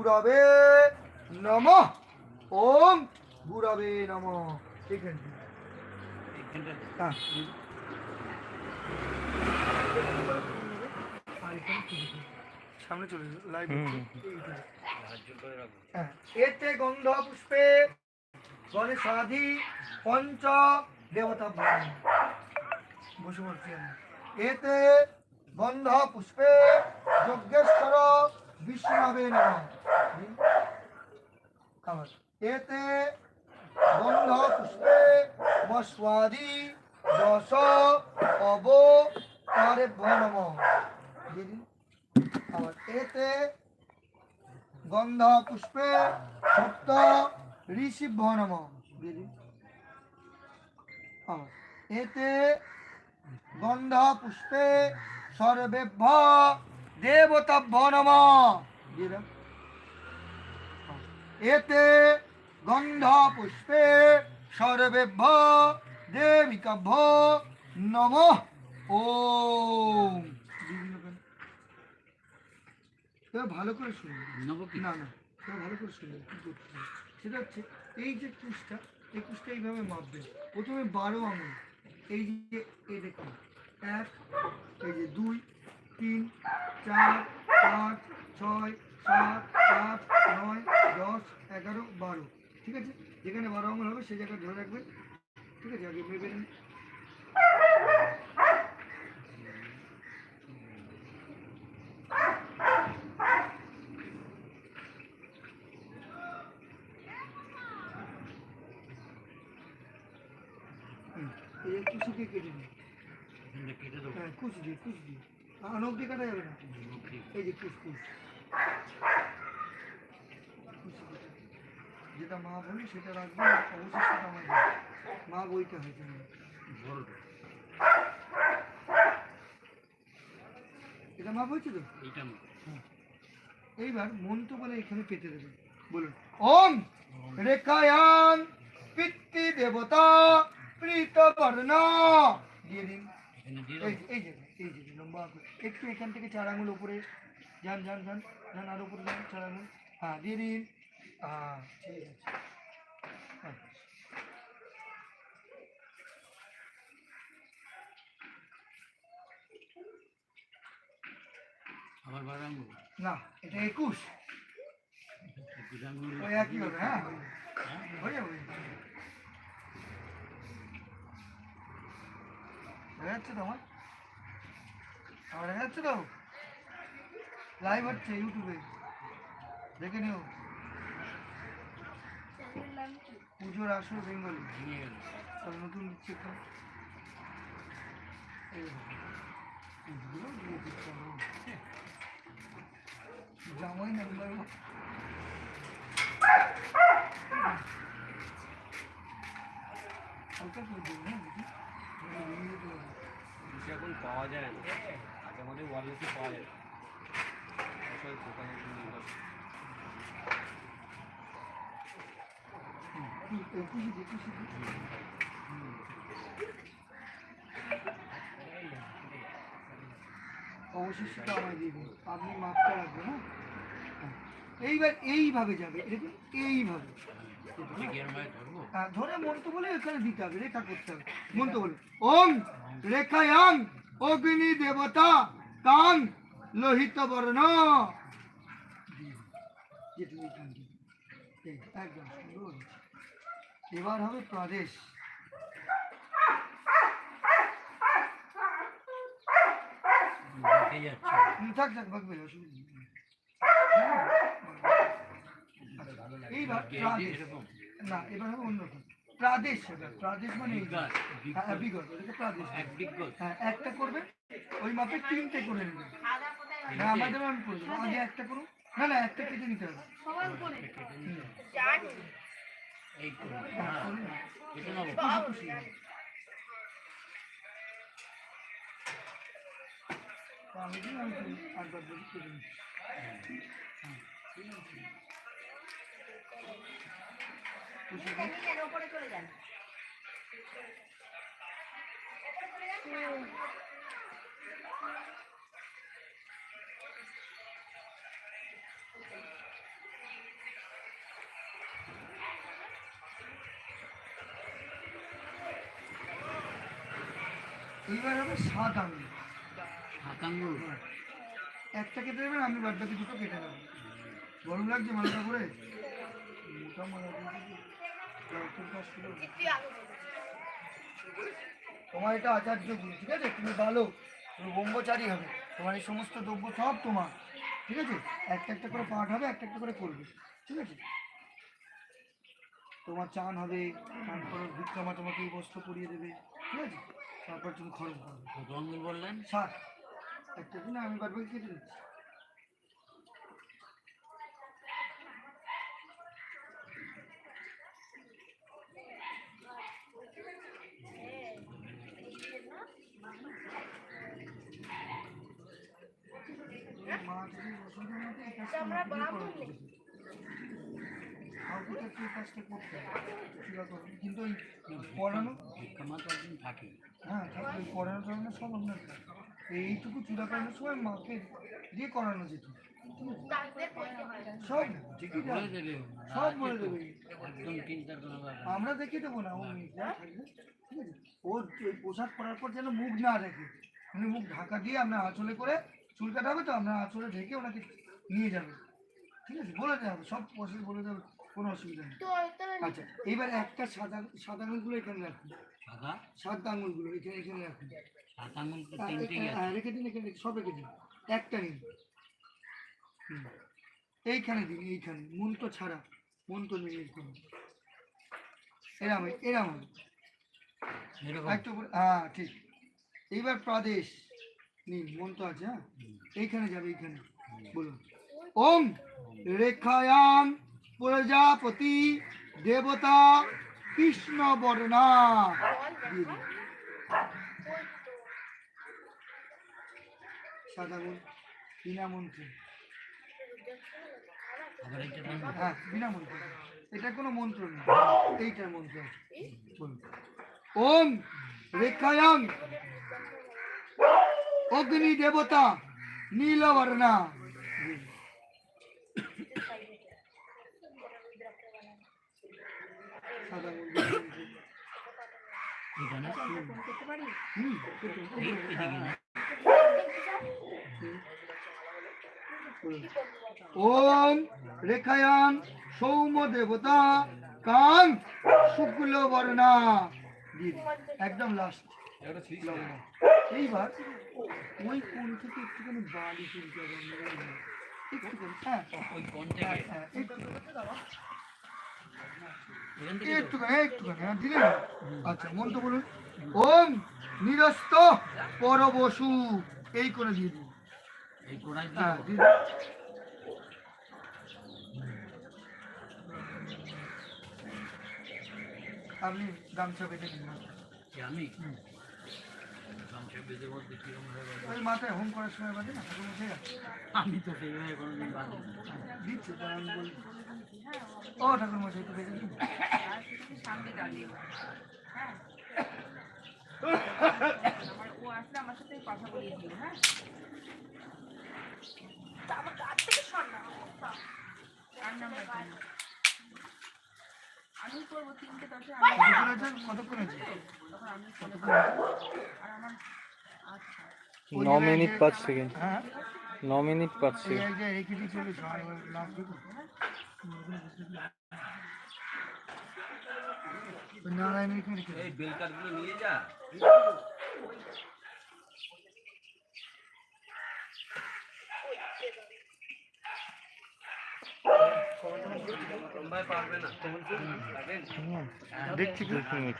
গুরবে নম। ওম গুরবে নম। এখানে। হ্যাঁ। সামনে চলে লাইভ হ্যাঁ। এতে গন্ধ পুষ্পে গণেশাধি পঞ্চ দেবতা বসে এতে গন্ধ পুষ্পে যজ্ঞেশ্বর বিষ্ণবে নম আবার এতে গন্ধ পুষ্পে মস্বাদি দশ অব তারে নম দিয়ে দিন। আবার এতে গন্ধ পুষ্পে সপ্ত ঋষিভ্য নম দিয়ে দিন। আবার এতে গন্ধ পুষ্পে সর্বেভ্য দেবতাভ্য নম এতে গন্ধ পুষ্পে সর্বেভ্য দেবিকাভ্য নম। কেন? ভালো করে শুনবে না না ভালো করে শুনবে কি করতে সেটা হচ্ছে এই যে কুশটা এই কুশটা এইভাবে মাপবে। প্রথমে বারো আঙুল। এই যে এই দেখুন এক এই যে দুই তিন চার পাঁচ ছয় সাত আট নয় দশ এগারো বারো। ঠিক আছে? যেখানে বারো আঙুল হবে সেই জায়গায় ধরে রাখবেন। ঠিক আছে? আগে মেপে নিন। কেটে নিন। হ্যাঁ কুচ দিয়ে কুচ দিয়ে। দিয়ে কাটা যাবে না? এই যে। যেটা মা বলি সেটা রাখবেন অবশিষ্টটা আমার মা বইটা হয়েছে এটা মা বলছে তো? হ্যাঁ। এইবার মন্ত্র বলে এখানে পেতে দেবেন। বলুন ওম রেখায়ান পিতৃ দেবতা প্রীত বর্ণ দিয়ে দিন এই যে। এই যে লম্বা করে। একটু এখান থেকে চার আঙুল উপরে যান যান যান যান আর উপরে যান চার আঙুল হ্যাঁ দিয়ে দিন। হ্যাঁ ঠিক আছে। আবার বারো না এটা একুশ। একুশ আঙ্গুল। ওই একই হবে হ্যাঁ? হয়ে যাবে। হয়ে যাচ্ছে তো আমার হয়ে যাচ্ছে তো? লাইভ হচ্ছে ইউটিউবে দেখে নিও। পুজোর আসর বেঙ্গলি। সব নতুন দিচ্ছে তো। জামাই নাম্বার হালকা করে দেখি। পারে। সে এখন পাওয়া যায় না। আগে মনে ওয়ারলেসই পাওয়া আসলে দোকানে এই দিয়ে। অবশিষ্টটা আমায় দিয়ে আপনি মাপটা রাখবেন হ্যাঁ? হ্যাঁ। এইবার এইভাবে যাবে এটা এইভাবে। হ্যাঁ, ধরে মন্ত্র বলে এখানে দিতে হবে রেখা করতে হবে। মন্ত্র বলে। ওম রেখায়াং অগ্নি দেবতা তাং লোহিত বর্ণ। এবার হবে প্রদেশ। থাক থাক ভাগবে এইবার না এবার হবে প্রাদেশ হবে প্রাদেশ মানে হ্যাঁ, বিগত এটাকে প্রাদেশ এক হ্যাঁ একটা করবে ওই মাপে তিনটে করে নেবে না আমাদের আমি করে দেবো আগে একটা করুন। না না একটা কেটে নিতে হবে। আমি এইবার হবে সাত আঙুল সাত আঙুল একটা কেটে দেবেন আমি বাদ বাকি দুটো কেটে নেব গরম লাগছে মালটা করে মোটা মালা তোমার এটা আচার্য গুণ ঠিক আছে? তুমি ভালো তুমি ব্রহ্মচারী হবে। তোমার এই সমস্ত দ্রব্য সব তোমার ঠিক আছে? একটা একটা করে পাঠ হবে একটা একটা করে করবে ঠিক আছে? তোমার চান হবে তারপর ভিক্ষামা তোমাকে এই বস্ত্র পরিয়ে দেবে ঠিক আছে? তারপর তুমি খরচ করবে বললেন? ষাট একটা দিন আমি বাদ বাকি কেটে দিচ্ছি। থাকে হ্যাঁ এইটুকু চূড়া করানোর সময় মাকে দিয়ে করানো যেত সব। সব বলে দেবে আমরা দেখে দেবো না ও ওর পোশাক পরার পর যেন মুখ না দেখে মানে মুখ ঢাকা দিয়ে আমরা আঁচলে করে চুল কাটা হবে তো আমরা আঁচলে ঢেকে ওনাকে নিয়ে যাবে। ঠিক আছে? বলে দেওয়া হবে সব প্রসেস বলে দেবে কোনো অসুবিধা নেই। আচ্ছা এবার একটা সাদা সাদা আঙুলগুলো এখানে রাখুন। সাদা? সাদা আঙুলগুলো এখানে এখানে রাখুন। হ্যাঁ, হ্যাঁ, রেখে দিন এখানে সব রেখে দিন। একটা নিন। হুম। এইখানে দিন এইখানে। মন তো ছাড়া মন তো নেই এইখানে এরাম এরাম। এরকম। একটু হ্যাঁ ঠিক। এইবার প্রাদেশ। মন তো আছে হ্যাঁ? এইখানে যাবে এইখানে। বলুন। ওম রেখায়াম প্রজাপতি দেবতা কৃষ্ণ বর্ণা। সাদা বিনা মন্ত্রে। আবার এটা টানবো? হ্যাঁ বিনা মন্ত্রে। এটা কোনো মন্ত্র নেই এইটার মন্ত্র। ওম রেখায়াম অগ্নি দেবতা নীলবর্ণা। ওম রেখায়ান সৌম দেবতা কাং শুক্ল বর্ণা একদম লাস্ট এইবার ওই কোন থেকে একটুখানি বালি তুলতে হবে একটুখানি হ্যাঁ। ওই থেকে? হ্যাঁ, একটুখানি। হ্যাঁ আচ্ছা বলুন ওম নিরস্ত পরবসু এই করে দিয়ে দিন। এই কোড়ায় হ্যাঁ দিয়ে দিন। আপনি গামছা বেঁধে দিন। আমি গামছা বেঁধে বলতে কিরম হয়ে গেল? ওই মাথায় হোম করার সময় বাজে না ঠাকুর মশাইরা আমি তো সেইভাবে কোনোদিন দিচ্ছে ও ঠাকুর মশাই হ্যাঁ ও আসলে আমার সাথে কথা বলিয়ে হ্যাঁ আমার কাছ থেকে সর না আর নাম্বার আমি করব তিনটে দশে আমি কতক্ষণ আছে? আর আমার আচ্ছা ওই ন জায়গায় মিনিট যে- পাঁচ সেকেন্ড হ্যাঁ ন মিনিট পাঁচ এই সেকেন্ড জায়গায় রেখে দিয়ে চলে যাও এবার লাগবে তো ওই নারায়ণের এখানে রেখে দাও। এই বেল কাঠগুলো নিয়ে যা ভাই পারবে না লাগেন দেখছি কি? এক মিনিট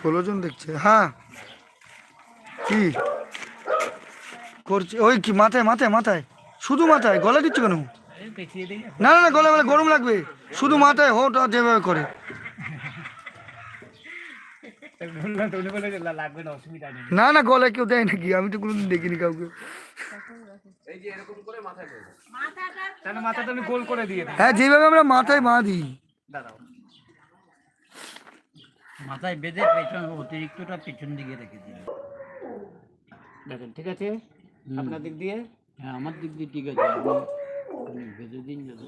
ষোলো জন দেখছে। হ্যাঁ। কি? করছে। ওই কি মাথায় মাথায় মাথায়। শুধু মাথায়? গলা দিচ্ছে কেন? না না না গলা মানে গরম লাগবে। শুধু মাথায় হোটা যেভাবে করে। না না না গলায় কেউ দেয় নাকি? আমি তো কোনোদিন দেখিনি কাউকে। এই যে এরকম করে মাথায় করবে তাহলে মাথাটা আমি গোল করে দিয়ে হ্যাঁ যেভাবে আমরা মাথায় বাঁধি। মাথায় বেঁধে পেছন অতিরিক্তটা পেছন দিকে রেখে দিন দেখেন ঠিক আছে। আপনার দিক দিয়ে? হ্যাঁ আমার দিক দিয়ে ঠিক আছে। আপনি বেঁধে দিন যদি